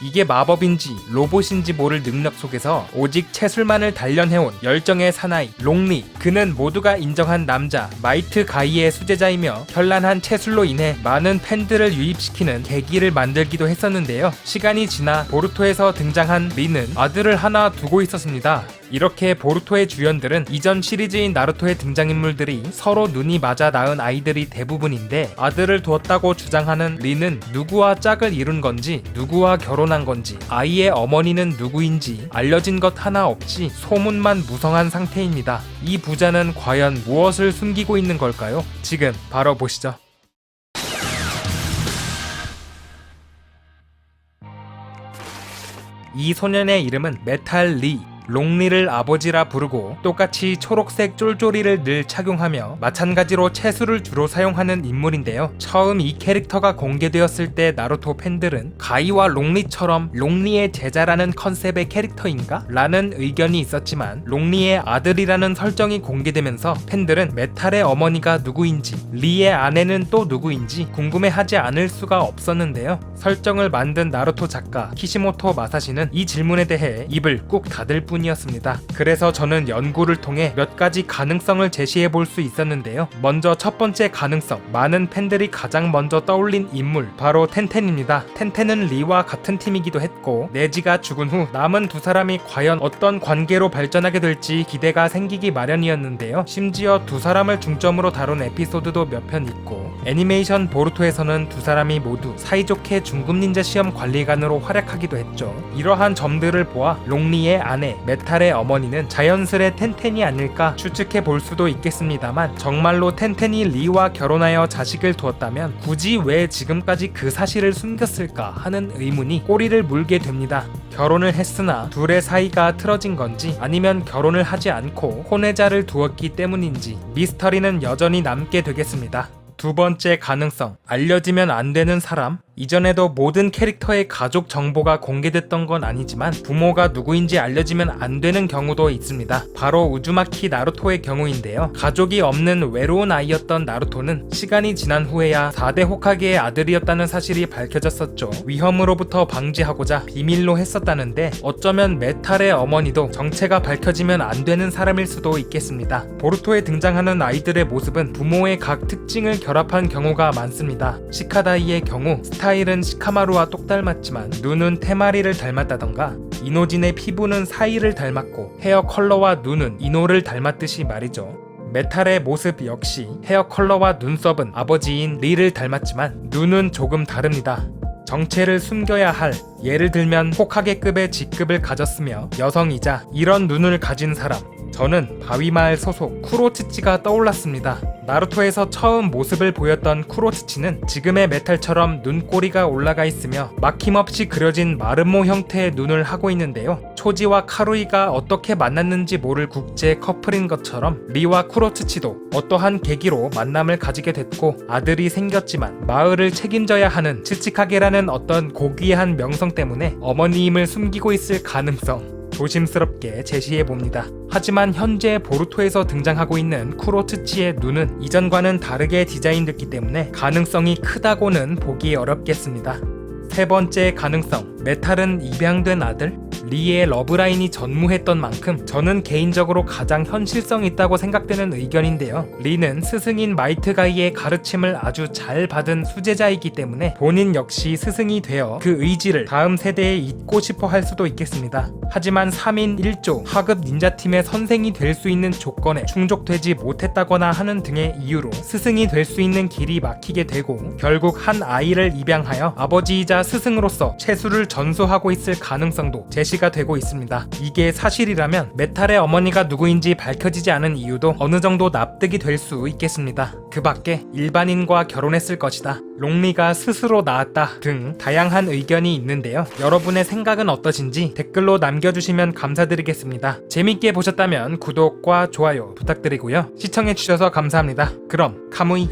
이게 마법인지 로봇인지 모를 능력 속에서 오직 채술만을 단련해온 열정의 사나이 롱리. 그는 모두가 인정한 남자 마이트 가이의 수제자이며 현란한 채술로 인해 많은 팬들을 유입시키는 계기를 만들기도 했었는데요. 시간이 지나 보루토에서 등장한 리는 아들을 하나 두고 있었습니다 이렇게 보루토의 주연들은 이전 시리즈인 나루토의 등장인물들이 서로 눈이 맞아 낳은 아이들이 대부분인데 아들을 두었다고 주장하는 리는 누구와 짝을 이룬 건지 누구와 결혼한 건지 아이의 어머니는 누구인지 알려진 것 하나 없이 소문만 무성한 상태입니다. 이 부자는 과연 무엇을 숨기고 있는 걸까요? 지금 바로 보시죠. 이 소년의 이름은 메탈 리. 롱리를 아버지라 부르고 똑같이 초록색 쫄쫄이를 늘 착용하며 마찬가지로 채수를 주로 사용하는 인물인데요. 처음 이 캐릭터가 공개되었을 때 나루토 팬들은 가이와 롱리처럼 롱리의 제자라는 컨셉의 캐릭터인가? 라는 의견이 있었지만 롱리의 아들이라는 설정이 공개되면서 팬들은 메탈의 어머니가 누구인지 리의 아내는 또 누구인지 궁금해하지 않을 수가 없었는데요. 설정을 만든 나루토 작가 키시모토 마사시는 이 질문에 대해 입을 꾹 닫을 뿐 이었습니다. 그래서 저는 연구를 통해 몇 가지 가능성을 제시해 볼 수 있었는데요. 먼저 첫 번째 가능성, 많은 팬들이 가장 먼저 떠올린 인물, 바로 텐텐입니다. 텐텐은 리와 같은 팀이기도 했고, 네지가 죽은 후 남은 두 사람이 과연 어떤 관계로 발전하게 될지 기대가 생기기 마련이었는데요. 심지어 두 사람을 중점으로 다룬 에피소드도 몇 편 있고, 애니메이션 보루토에서는 두 사람이 모두 사이좋게 중급 닌자 시험 관리관으로 활약하기도 했죠. 이러한 점들을 보아 롱리의 아내 메탈의 어머니는 자연스레 텐텐이 아닐까 추측해 볼 수도 있겠습니다만 정말로 텐텐이 리와 결혼하여 자식을 두었다면 굳이 왜 지금까지 그 사실을 숨겼을까 하는 의문이 꼬리를 물게 됩니다. 결혼을 했으나 둘의 사이가 틀어진 건지 아니면 결혼을 하지 않고 혼외자를 두었기 때문인지 미스터리는 여전히 남게 되겠습니다. 두 번째 가능성, 알려지면 안 되는 사람? 이전에도 모든 캐릭터의 가족 정보가 공개됐던 건 아니지만 부모가 누구인지 알려지면 안 되는 경우도 있습니다. 바로 우즈마키 나루토의 경우인데요. 가족이 없는 외로운 아이였던 나루토는 시간이 지난 후에야 4대 호카게의 아들이었다는 사실이 밝혀졌었죠. 위험으로부터 방지하고자 비밀로 했었다는데 어쩌면 메탈의 어머니도 정체가 밝혀지면 안 되는 사람일 수도 있겠습니다. 보루토에 등장하는 아이들의 모습은 부모의 각 특징을 결합한 경우가 많습니다. 시카다이의 경우 스타 일은 시카마루와 똑 닮았지만 눈은 테마리를 닮았다던가 이노진의 피부는 사이를 닮았고 헤어 컬러와 눈은 이노를 닮았듯이 말이죠. 메탈의 모습 역시 헤어 컬러와 눈썹은 아버지인 리를 닮았지만 눈은 조금 다릅니다. 정체를 숨겨야 할 예를 들면 호카게급의 직급을 가졌으며 여성이자 이런 눈을 가진 사람 저는 바위마을 소속 쿠로츠치가 떠올랐습니다. 나루토에서 처음 모습을 보였던 쿠로츠치는 지금의 메탈처럼 눈꼬리가 올라가 있으며 막힘없이 그려진 마름모 형태의 눈을 하고 있는데요. 초지와 카루이가 어떻게 만났는지 모를 국제 커플인 것처럼 리와 쿠로츠치도 어떠한 계기로 만남을 가지게 됐고 아들이 생겼지만 마을을 책임져야 하는 츠치카게라는 어떤 고귀한 명성 때문에 어머니임을 숨기고 있을 가능성 조심스럽게 제시해 봅니다. 하지만 현재 보루토에서 등장하고 있는 쿠로츠치의 눈은 이전과는 다르게 디자인됐기 때문에 가능성이 크다고는 보기 어렵겠습니다. 세 번째 가능성, 메탈은 입양된 아들? 리의 러브라인이 전무했던 만큼 저는 개인적으로 가장 현실성 있다고 생각되는 의견인데요. 리는 스승인 마이트 가이의 가르침을 아주 잘 받은 수제자이기 때문에 본인 역시 스승이 되어 그 의지를 다음 세대에 잇고 싶어 할 수도 있겠습니다. 하지만 3인 1조 하급 닌자팀의 선생이 될 수 있는 조건에 충족되지 못했다거나 하는 등의 이유로 스승이 될 수 있는 길이 막히게 되고 결국 한 아이를 입양하여 아버지이자 스승으로서 채수를 전수하고 있을 가능성도 제 시가 되고 있습니다. 이게 사실이라면 메탈의 어머니가 누구인지 밝혀지지 않은 이유도 어느 정도 납득이 될 수 있겠습니다. 그 밖에 일반인과 결혼했을 것이다. 롱리가 스스로 낳았다 등 다양한 의견이 있는데요. 여러분의 생각은 어떠신지 댓글로 남겨주시면 감사드리겠습니다. 재밌게 보셨다면 구독과 좋아요 부탁드리고요. 시청해주셔서 감사합니다. 그럼 카무이